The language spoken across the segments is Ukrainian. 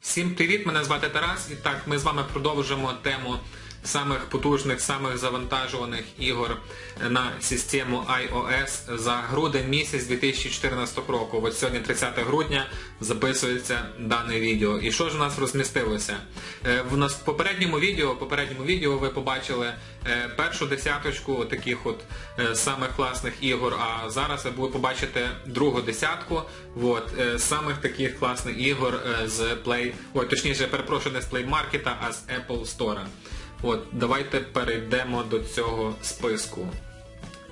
Всім привіт! Мене звати Тарас. І так, ми з вами продовжимо тему самих потужних, самих завантажуваних ігор на систему iOS за грудень місяць 2014 року. От сьогодні 30 грудня записується дане відео. І що ж у нас розмістилося? Е, В нас попередньому відео, попередньому відео ви побачили е, першу десяточку таких от е, самих класних ігор, а зараз ви будете побачити другу десятку от, самих таких класних ігор з Play, ой, точніше, перепрошую, не з Play Market, а з Apple Store. От, давайте перейдемо до цього списку.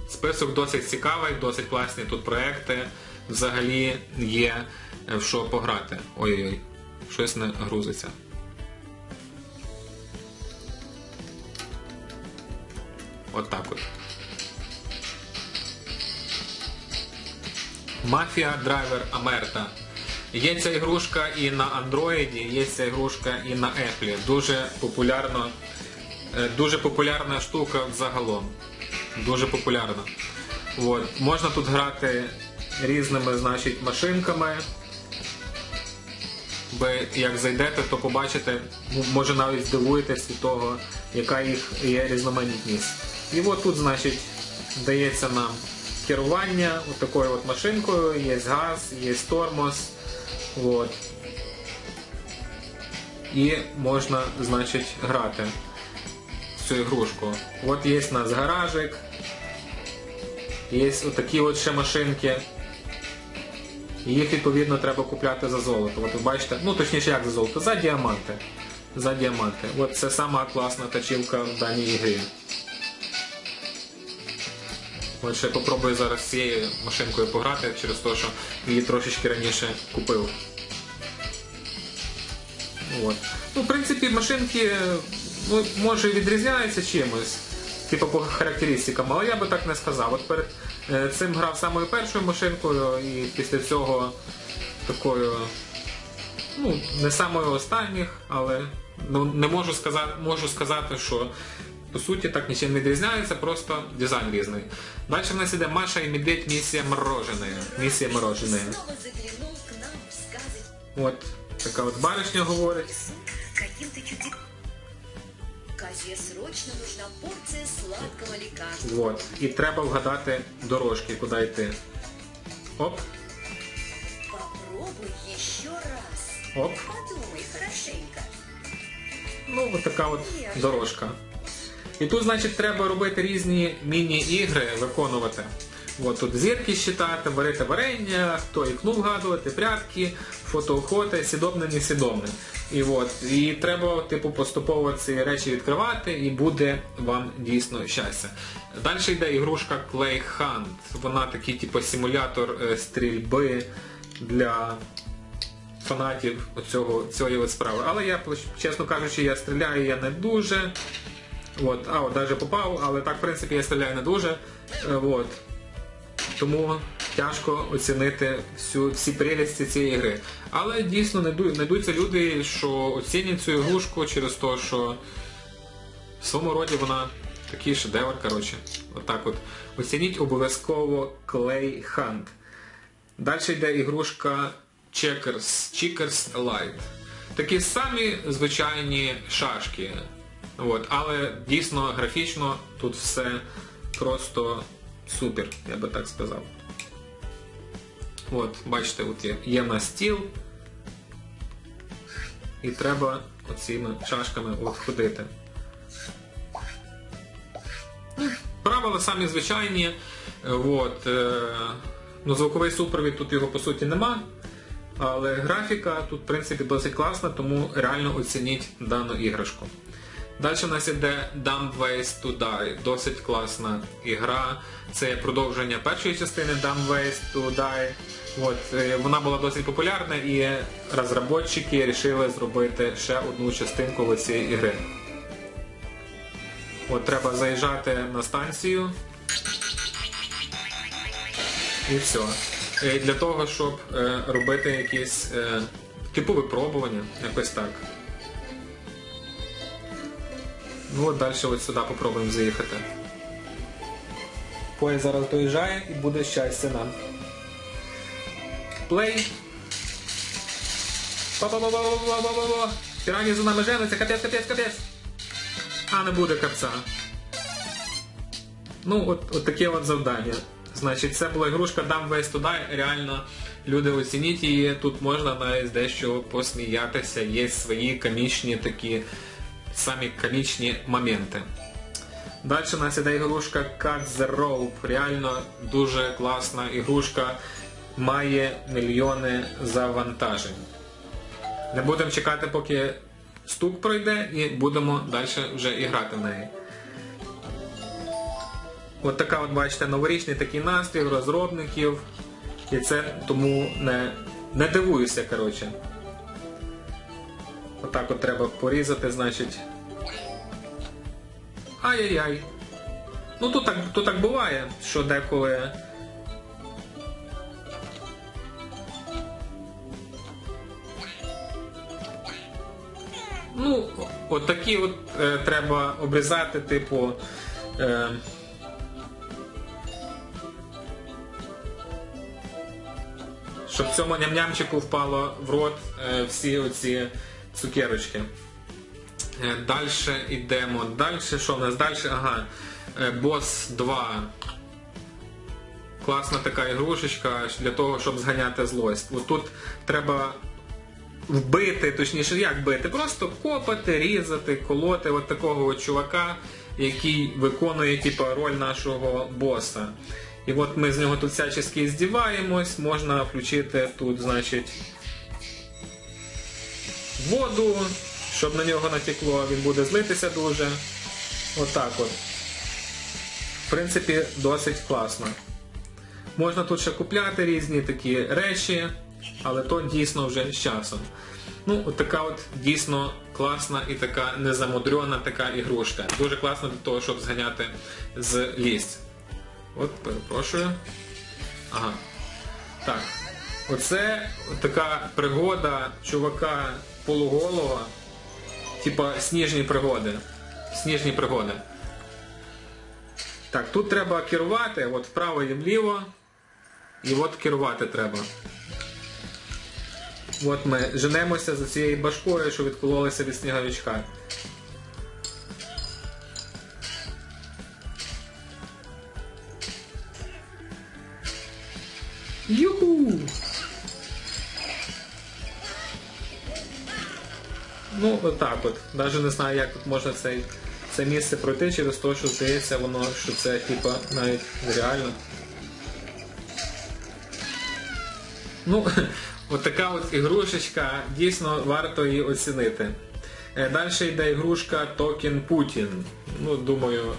Список досить цікавий, досить класні тут проекти. Взагалі є е, в що пограти. Ой-ой-ой, щось не грузиться. От так от. Мафія Драйвер Амерта. Є ця ігрушка і на Android, є ця ігрушка і на Apple. Дуже популярно, дуже популярна штука загалом. Дуже популярна. От. Можна тут грати різними значить, машинками. Ви як зайдете, то побачите, може навіть здивуєтесь від того, яка їх є різноманітність. І от тут, значить, дається нам керування от такою от машинкою, є газ, є тормоз. От. І можна, значить, грати цю ігрушку. От є у нас гаражик, є отакі от ще машинки. Їх відповідно треба купляти за золото. От ви бачите, ну точніше як за золото, за діаманти. За діаманти. От це сама класна тачівка в даній ігрі. От ще попробую зараз цією машинкою пограти через те, що її трошечки раніше купив. От. Ну, в принципі, машинки ну, може відрізняються чимось, типу по характеристикам, але я би так не сказав. От перед е, цим грав самою першою машинкою і після цього такою, ну, не самою останніх, але ну, не можу сказати, можу сказати, що по суті так нічим не відрізняється, просто дизайн різний. Далі в нас іде Маша і Медведь місія мороженої. Місія мороженої. От така от баришня говорить. Козе срочно нужна порція сладкого лікарства. Вот. І треба вгадати дорожки, куди йти. Оп, Попробуй ще раз. оп. Подумай хорошенько. Ну, от така от дорожка. І тут, значить, треба робити різні міні-ігри, виконувати. От тут зірки щитати, варити варення, хто ікну вгадувати, прятки, фотоохота, сідобне, несідобне. І от, і треба, типу, поступово ці речі відкривати, і буде вам дійсно щастя. Далі йде ігрушка Clay Hunt. Вона такий, типу, симулятор е, стрільби для фанатів оцього, цієї от справи. Але я, чесно кажучи, я стріляю я не дуже. От, а от навіть попав, але так, в принципі, я стріляю не дуже. Е, От. Тому тяжко оцінити всю, всі прелісті цієї гри. Але дійсно знайдуться люди, що оцінять цю ігрушку через те, що в своєму роді вона такий шедевр, коротше. Отак от. Оцініть обов'язково Clay Hunt. Далі йде ігрушка Checkers, Checkers Light. Такі самі звичайні шашки. От, але дійсно графічно тут все просто супер, я би так сказав. От, бачите, от є, є на стіл. І треба оціми шашками от ходити. Правила самі звичайні. От, е, ну, звуковий супровід тут його по суті нема. Але графіка тут в принципі досить класна, тому реально оцініть дану іграшку. Далі у нас іде Dumb Ways to Die. Досить класна ігра. Це продовження першої частини Dumb Ways to Die. От, е, вона була досить популярна і розробники вирішили зробити ще одну частинку цієї ігри. От треба заїжджати на станцію. І все. Е, Для того, щоб е, робити якісь е, типу випробування, якось так. Ну от далі от сюди попробуємо заїхати. Поїзд зараз доїжджає і буде щастя нам. Play. Ба-ба-ба-ба-ба-ба-ба-ба. Пірані за нами жениться, капець, капець, капець. А не буде капця. Ну, от, от таке от завдання. Значить, це була ігрушка Дам весь туди. Реально, люди оцініть її. Тут можна навіть дещо посміятися. Є свої комічні такі самі комічні моменти. Далі у нас іде ігрушка Cut the Rope. Реально дуже класна ігрушка. Має мільйони завантажень. Не будемо чекати, поки стук пройде, і будемо далі вже і грати в неї. От така, от бачите, новорічний такий настрій розробників. І це тому не, не дивуюся, коротше. Отак от треба порізати, значить. Ай-яй-яй. Ну тут так, тут так буває, що деколи. Ну, от такі от е, треба обрізати, типу. Е, щоб цьому ням-нямчику впало в рот е, всі оці цукерочки. Е, Далі йдемо. Далі, що в нас далі? Ага. Е, Бос 2. Класна така ігрушечка для того, щоб зганяти злость. От тут треба вбити, точніше, як бити? Просто копати, різати, колоти от такого от чувака, який виконує типу, роль нашого боса. І от ми з нього тут всячески здіваємось, можна включити тут, значить, воду, щоб на нього натекло, він буде злитися дуже. Отак от. В принципі, досить класно. Можна тут ще купляти різні такі речі, але то дійсно вже з часом. Ну, от така от дійсно класна і така незамудрена така ігрушка. Дуже класна для того, щоб зганяти з лість. От, перепрошую. Ага. Так. Оце така пригода чувака полуголова. Типа сніжні пригоди. Сніжні пригоди. Так, тут треба керувати, от вправо і вліво. І от керувати треба. От ми женемося за цією башкою, що відкололася від сніговичка. Отак от. Навіть не знаю, як тут можна цей, це місце пройти через те, що здається воно, що це типа навіть реально. Ну, от така от ігрушечка, дійсно варто її оцінити. Далі йде ігрушка Токен Путін. Ну, думаю,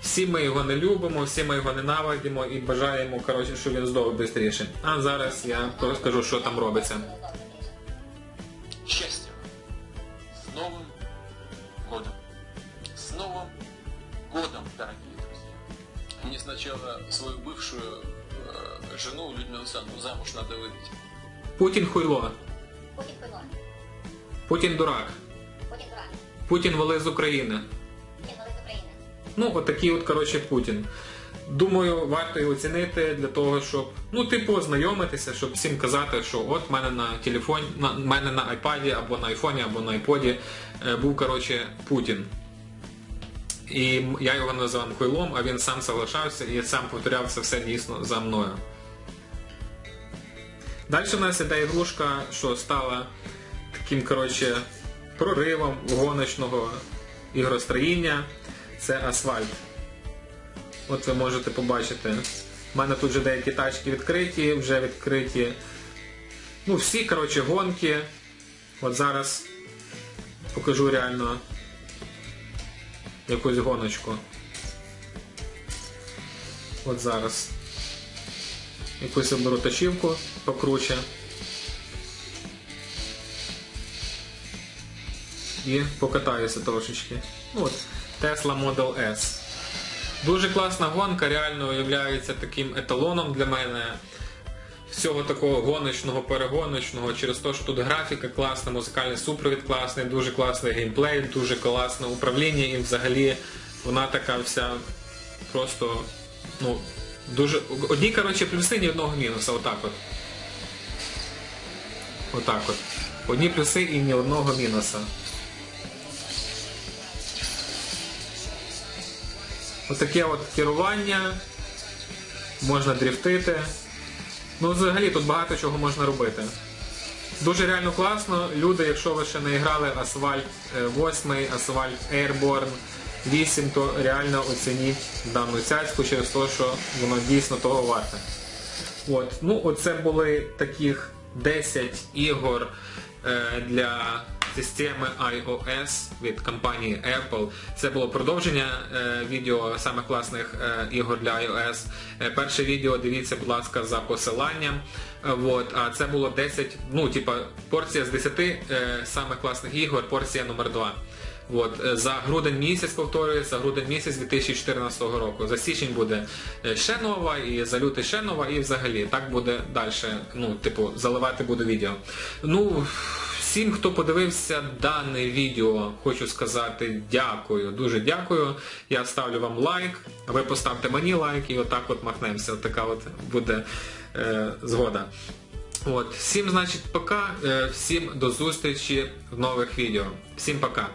всі ми його не любимо, всі ми його ненавидимо і бажаємо, коротше, щоб він здох швидше. А зараз я розкажу, що там робиться. Людмилу Александровну замуж надо выдать. Путін хуйло, Путін пило. Путін дурак, Путін дурак. Путін вали з України. Путін вали з України. Ну, от такий от, коротше, Путін. Думаю, варто його оцінити для того, щоб, ну, типу, ознайомитися, щоб всім казати, що от в мене на телефоні, на мене на айпаді, або на айфоні, або на айподі е, був, коротше, Путін. І я його називав хуйлом, а він сам соглашався і сам повторяв це все дійсно за мною. Далі у нас іде ігрушка, що стала таким, коротше, проривом гоночного ігростроїння. Це асфальт. От ви можете побачити. У мене тут вже деякі тачки відкриті, вже відкриті. Ну, всі, коротше, гонки. От зараз покажу реально якусь гоночку. От зараз. Якусь оберу тачівку покруче. І покатаюся трошечки. Ну, от, Tesla Model S. Дуже класна гонка, реально є таким еталоном для мене всього такого гоночного, перегоночного, через те, що тут графіка класна, музикальний супровід класний, дуже класний геймплей, дуже класне управління і взагалі вона така вся просто, ну, дуже. Одні, коротше, плюси, ні одного мінуса, отак от. Отак от. Одні плюси і ні одного мінуса. Отаке от керування, можна дрифтити. Ну, взагалі тут багато чого можна робити. Дуже реально класно. Люди, якщо ви ще не грали Асфальт 8, Асфальт Airborne 8, то реально оцініть дану цяцьку через те, що воно дійсно того варте. От. Ну, оце були таких 10 ігор е, для системи iOS від компанії Apple. Це було продовження е, відео самих класних е, ігор для iOS. Е, перше відео дивіться, будь ласка, за посиланням. Е, а це було 10, ну, типа, порція з 10 е, самих класних ігор, порція номер 2. От, е, за грудень місяць повторюю, за грудень місяць 2014 року. За січень буде е, ще нова, і за лютий ще нова, і взагалі так буде далі. Ну, типу, заливати буду відео. Ну, всім, хто подивився дане відео, хочу сказати дякую, дуже дякую. Я ставлю вам лайк, ви поставте мені лайк і отак от махнемося. Така от буде е, згода. От, всім, значить, пока, е, всім до зустрічі в нових відео. Всім пока.